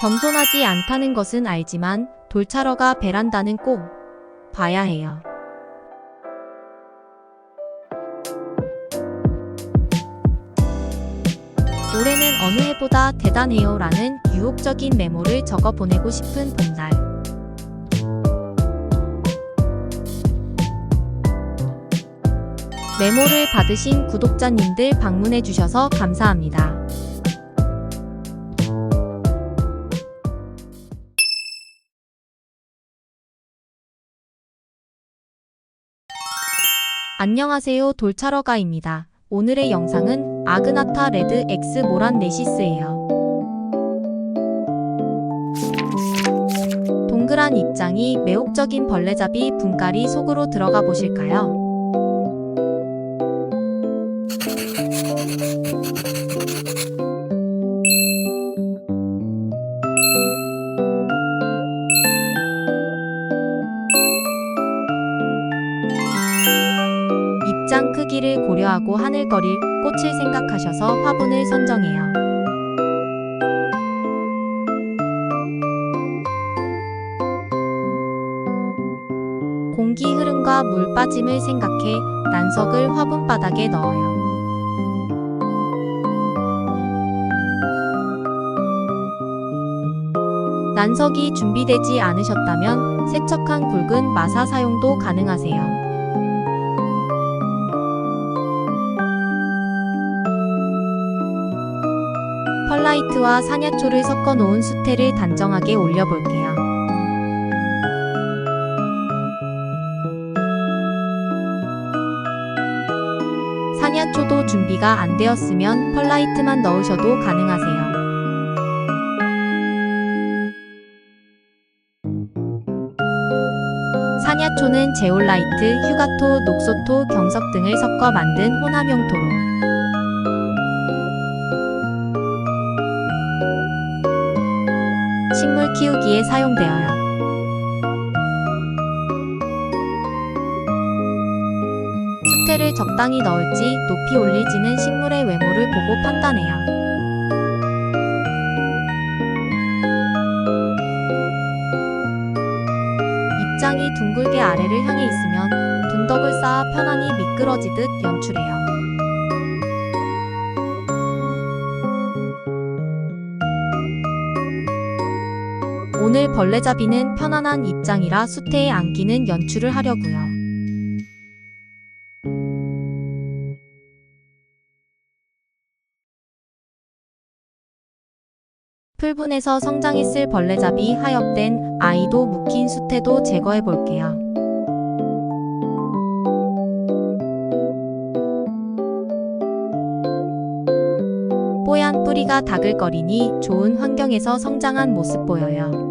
겸손하지 않다는 것은 알지만 돌차러가 베란다는 꼭 봐야 해요. 올해는 어느 해보다 대단해요 라는 유혹적인 메모를 적어 보내고 싶은 봄날. 메모를 받으신 구독자님들 방문해 주셔서 감사합니다. 안녕하세요 돌차러가입니다. 오늘의 영상은 아그나타 레드 X 모란 네시스예요. 동그란 입장이 매혹적인 벌레잡이 분갈이 속으로 들어가 보실까요? 입장 크기를 고려하고 하늘거릴 꽃을 생각하셔서 화분을 선정해요. 공기 흐름과 물 빠짐을 생각해 난석을 화분 바닥에 넣어요. 난석이 준비되지 않으셨다면 세척한 굵은 마사 사용도 가능하세요. 펄라이트와 사냐초를 섞어 놓은 수태를 단정하게 올려볼게요. 사냐초도 준비가 안 되었으면 펄라이트만 넣으셔도 가능하세요. 사냐초는 제올라이트, 휴가토, 녹소토, 경석 등을 섞어 만든 혼합용토로 식물 키우기에 사용되어요. 수태를 적당히 넣을지 높이 올릴지는 식물의 외모를 보고 판단해요. 입장이 둥글게 아래를 향해 있으면 둔덕을 쌓아 편안히 미끄러지듯 연출해요. 오늘 벌레잡이는 편안한 입장이라 수태에 안기는 연출을 하려고요. 풀분에서 성장했을 벌레잡이 하엽된 아이도 묵힌 수태도 제거해 볼게요. 뿌리가 다글거리니 좋은 환경에서 성장한 모습 보여요.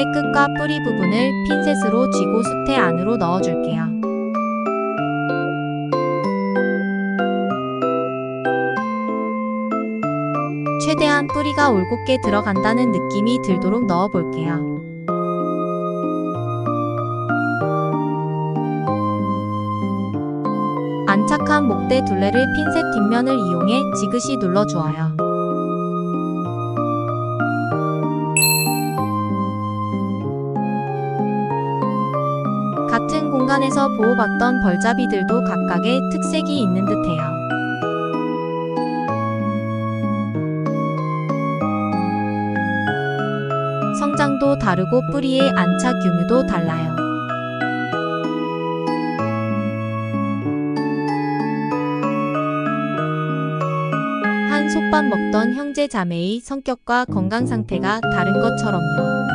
목대 끝과 뿌리 부분을 핀셋으로 쥐고 수태 안으로 넣어줄게요. 최대한 뿌리가 올곧게 들어간다는 느낌이 들도록 넣어볼게요. 안착한 목대 둘레를 핀셋 뒷면을 이용해 지그시 눌러주어요. 공간에서 보호받던 벌잡이들도 각각의 특색이 있는 듯해요. 성장도 다르고 뿌리의 안착 유무도 달라요. 한 솥밥 먹던 형제 자매의 성격과 건강 상태가 다른 것처럼요.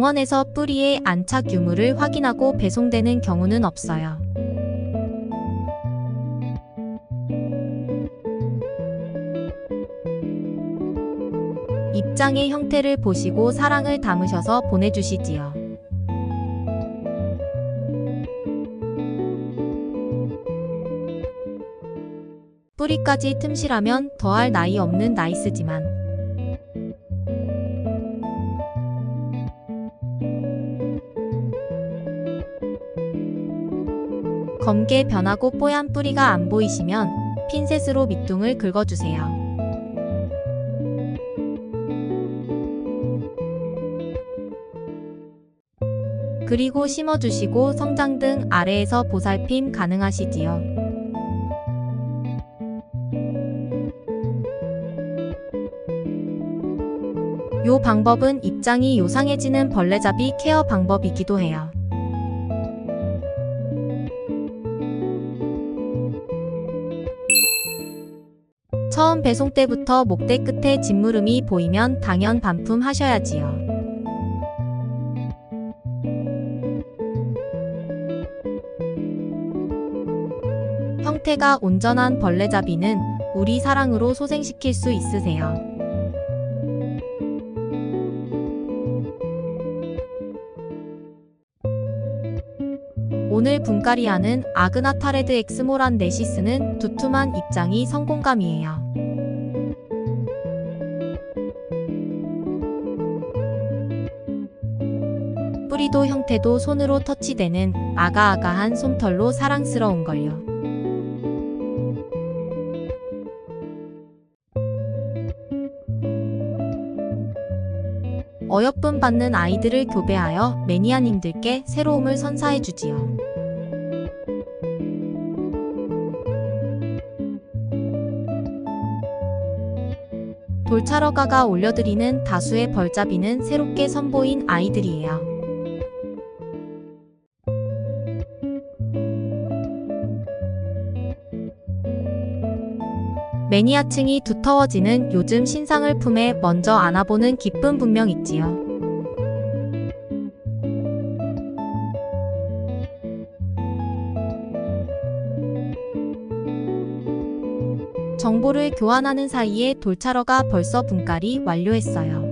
농원에서 뿌리의 안착 유무를 확인하고 배송되는 경우는 없어요. 입장의 형태를 보시고 사랑을 담으셔서 보내주시지요. 뿌리까지 틈실하면 더할 나위 없는 나이스지만 검게 변하고 뽀얀 뿌리가 안 보이시면 핀셋으로 밑둥을 긁어주세요. 그리고 심어주시고 성장 등 아래에서 보살핌 가능하시지요. 요 방법은 입장이 요상해지는 벌레잡이 케어 방법이기도 해요. 처음 배송 때부터 목대 끝에 짓무름이 보이면 당연 반품하셔야지요. 형태가 온전한 벌레잡이는 우리 사랑으로 소생시킬 수 있으세요. 오늘 분갈이하는 아그나타레드 엑스모란 네시스는 두툼한 입장이 성공감이에요. 뿌리도 형태도 손으로 터치되는 아가아가한 솜털로 사랑스러운걸요. 어여쁨 받는 아이들을 교배하여 매니아님들께 새로움을 선사해주지요. 돌차러가가 올려드리는 다수의 벌잡이는 새롭게 선보인 아이들이에요. 매니아층이 두터워지는 요즘 신상을 품에 먼저 안아보는 기쁨 분명 있지요. 정보를 교환하는 사이에 돌차러가 벌써 분갈이 완료했어요.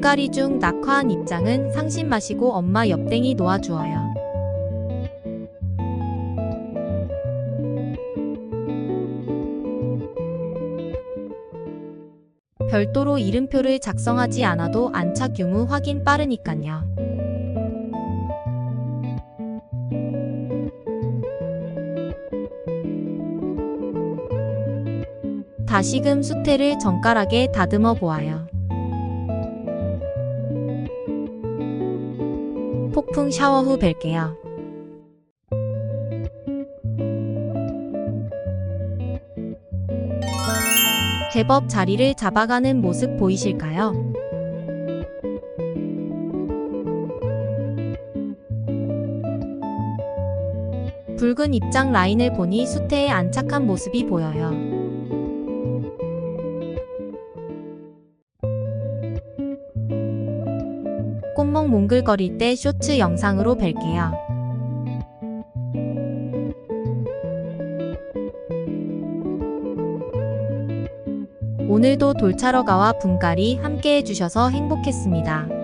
분갈이 중 낙화한 입장은 상심 마시고 엄마 엽댕이 놓아주어요. 별도로 이름표를 작성하지 않아도 안착 유무 확인 빠르니깐요. 다시금 수태를 정갈하게 다듬어 보아요. 샤워 후 뵐게요. 제법 자리를 잡아가는 모습 보이실까요? 붉은 입장 라인을 보니 수태에 안착한 모습이 보여요. 몽글거릴 때 쇼츠 영상으로 뵐게요. 오늘도 돌차러 가와 분갈이 함께 해주셔서 행복했습니다.